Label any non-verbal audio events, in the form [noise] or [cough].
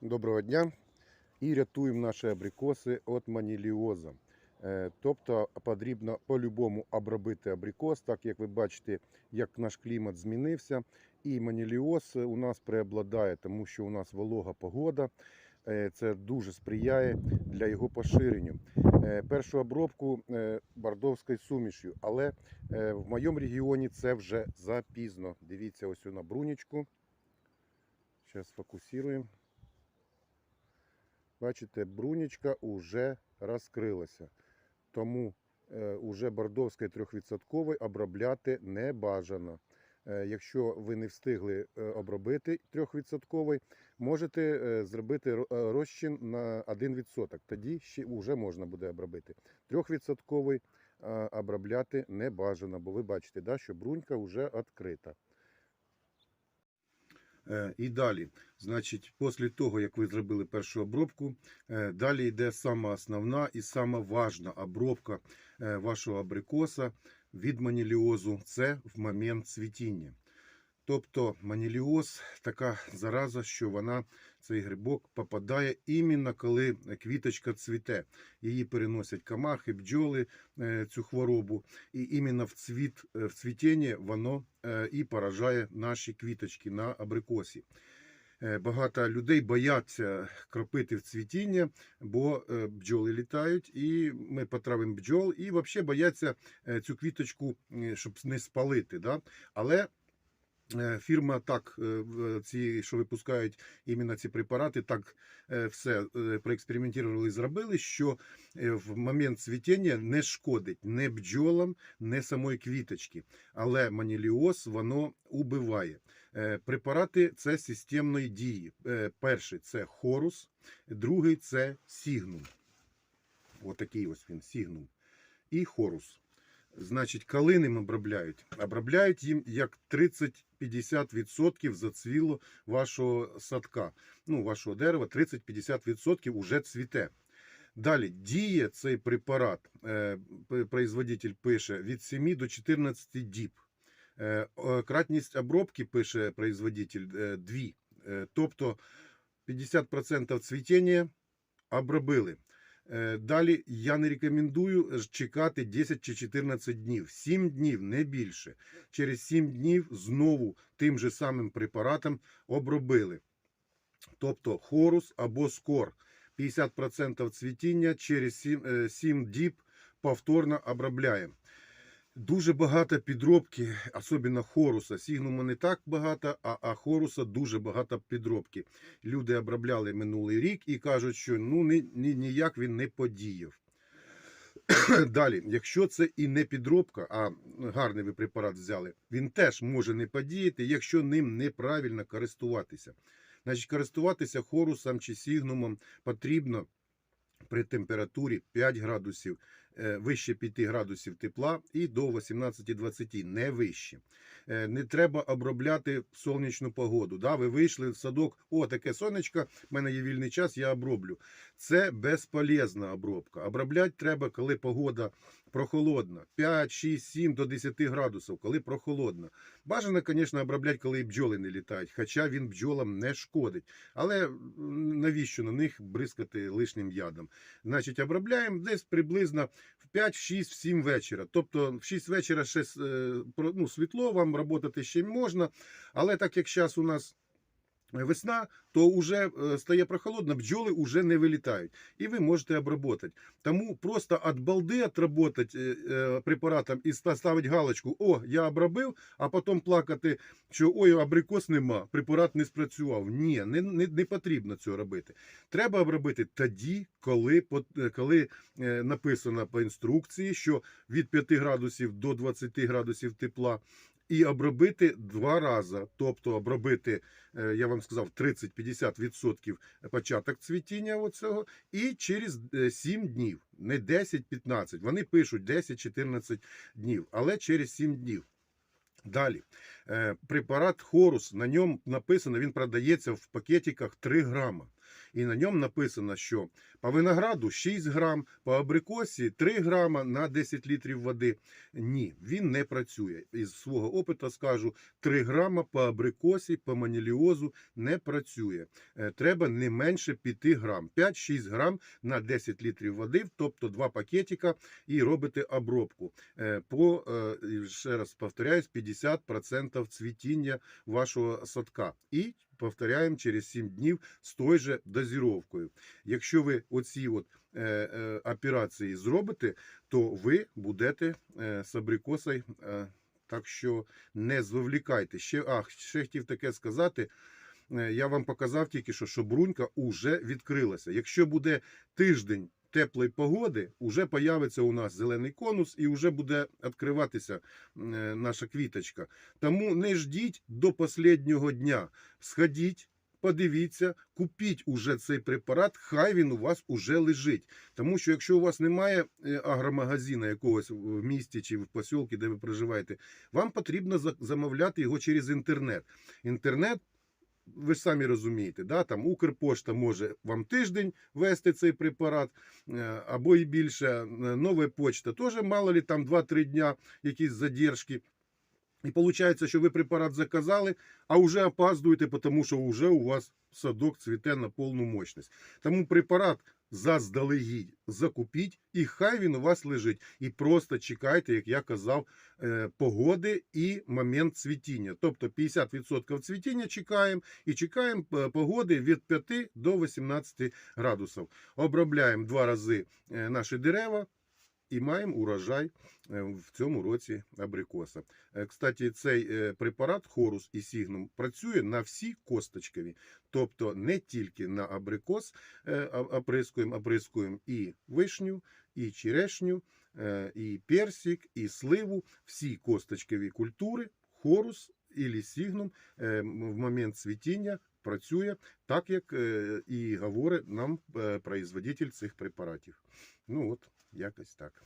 Доброго дня. І рятуємо наші абрикоси від маніліоза. Е, Тобто потрібно по-любому обробити абрикос, так як ви бачите, як наш клімат змінився. І маніліоз у нас преобладає, тому що у нас волога погода. Е, Це дуже сприяє для його поширенню. Е, Першу обробку бордовською сумішю, але в моєму регіоні це вже запізно. Дивіться ось на брунічку. Зараз фокусуємо. Бачите, брунічка вже розкрилася. Тому е, уже бордовський 3% обробляти не бажано. Е, якщо ви не встигли е, обробити 3%, можете зробити розчин на 1%. Тоді ще вже можна буде обробити. 3% е, обробляти не бажано, бо ви бачите, да, що брунька вже відкрита. Е, І далі, значить, після того, як ви зробили першу обробку, е, далі йде сама основна і сама важна обробка е, вашого абрикоса від маніліозу. Це в момент цвітіння. Тобто маніліоз така зараза, що вона, цей грибок, попадає іменно коли квіточка цвіте. Її переносять камахи, бджоли, е, цю хворобу. І іменно в цвіт, е, в цвітінні воно е, і поражає наші квіточки на абрикосі. Багато людей бояться кропити в цвітіння, бо бджоли літають, і ми потравимо бджол, і взагалі бояться цю квіточку, щоб не спалити. Да? Але фірма так, е, ці, що випускають іменно ці препарати, так е, все е, проекспериментували і зробили, що е, в момент цвітіння не шкодить не бджолам, не самої квіточки. Але маніліоз воно убиває. Е, Препарати це системної дії. Е, Перший це хорус, другий це сігнум. Отакий ось він, сігнум. І хорус. Значить, коли ним обробляють? Обробляють їм як 30-50% зацвіло вашого садка, ну, вашого дерева, 30-50% уже цвіте. Далі діє цей препарат, е, производитель пише від 7 до 14 діб. Е, Кратність обробки пише производитель 2. Тобто 50% цвітіння обробили. Е, Далі я не рекомендую чекати 10 чи 14 днів. 7 днів, не більше. Через 7 днів знову тим же самим препаратом обробили. Тобто хорус або скор. 50% цвітіння через 7, е, 7 діб повторно обробляємо. Дуже багато підробки, особливо хоруса. Сігнума не так багато, а, а хоруса дуже багато підробки. Люди обробляли минулий рік і кажуть, що ну ні, ні, ніяк він не подіяв. [clears throat] Далі, якщо це і не підробка, а гарний ви препарат взяли, він теж може не подіяти, якщо ним неправильно користуватися. Значить, користуватися хорусом чи сігнумом потрібно при температурі 5 градусів, вище 5 градусів тепла і до 18-20, не вище. Е, Не треба обробляти сонячну погоду. Да? Ви вийшли в садок, о, таке сонечко, в мене є вільний час, я оброблю. Це безполезна обробка. Обробляти треба, коли погода прохолодна. 5, 6, 7 до 10 градусів, коли прохолодна. Бажано, звісно, обробляти, коли і бджоли не літають, хоча він бджолам не шкодить. Але навіщо на них бризкати лишнім ядом? Значить, обробляємо десь приблизно в 5, в 6, в 7 вечора. Тобто в 6 вечора ще е, ну, світло, вам працювати ще можна. Але так як зараз у нас весна, то вже е, стає прохолодно, бджоли вже не вилітають. І ви можете обработати. Тому просто від балди отработати е, е, препаратом і ста- ставити галочку, о, я обробив, а потім плакати, що ой, абрикос нема, препарат не спрацював. Ні, не, не, не потрібно цього робити. Треба обробити тоді, коли, е, коли е, написано по інструкції, що від 5 градусів до 20 градусів тепла. І обробити два рази, тобто обробити, е, я вам сказав, 30-50% початок цвітіння оцього, і через е, 7 днів, не 10-15. Вони пишуть 10-14 днів, але через 7 днів. Далі, Е, Препарат Хорус, на ньому написано, він продається в пакетиках 3 грама. І на ньому написано, що по винограду 6 грам, по абрикосі 3 грама на 10 літрів води. Ні, він не працює. Із свого опиту скажу, 3 грама по абрикосі, по маніліозу не працює. Е, Треба не менше 5 грам. 5-6 грам на 10 літрів води, тобто 2 пакетика, і робите обробку. Е, По, е, ще раз повторяюсь, 50% цвітіння вашого садка. І повторяємо через 7 днів з той же дозіровкою. Якщо ви оці от, е, е, операції зробите, то ви будете е, з абрикосою. Е, так що не зволікайте. Ще, а, ще хотів таке сказати. Е, Я вам показав тільки що, що брунька уже відкрилася. Якщо буде тиждень теплої погоди, уже появиться у нас зелений конус і вже буде відкриватися е, наша квіточка. Тому не ждіть до останнього дня. Сходіть, подивіться, купіть уже цей препарат, хай він у вас уже лежить. Тому що якщо у вас немає е, агромагазина якогось в місті чи в посілці, де ви проживаєте, вам потрібно замовляти його через інтернет. Інтернет. Ви ж самі розумієте, да? там Укрпошта може вам тиждень вести цей препарат е, або і більше. Е, Нова почта теж мало ли там 2-3 дня якісь задержки. І виходить, що ви препарат заказали, а вже опаздуєте, тому що вже у вас садок цвіте на повну мощність. Тому препарат заздалегідь закупіть, і хай він у вас лежить. І просто чекайте, як я казав, е, погоди і момент цвітіння. Тобто 50% цвітіння чекаємо і чекаємо е, погоди від 5 до 18 градусів. Обробляємо два рази е, наші дерева. І маємо урожай е, в цьому році абрикоса. Е, Кстати, цей е, препарат Хорус і Сігнум працює на всі косточкові, тобто не тільки на абрикос оприскуємо, оприскуємо і вишню, і черешню, і персик, і сливу. Всі косточкові культури, хорус і сігнум в момент цвітіння працює так, як і говорить нам производитель цих препаратів. Ну от, якось так.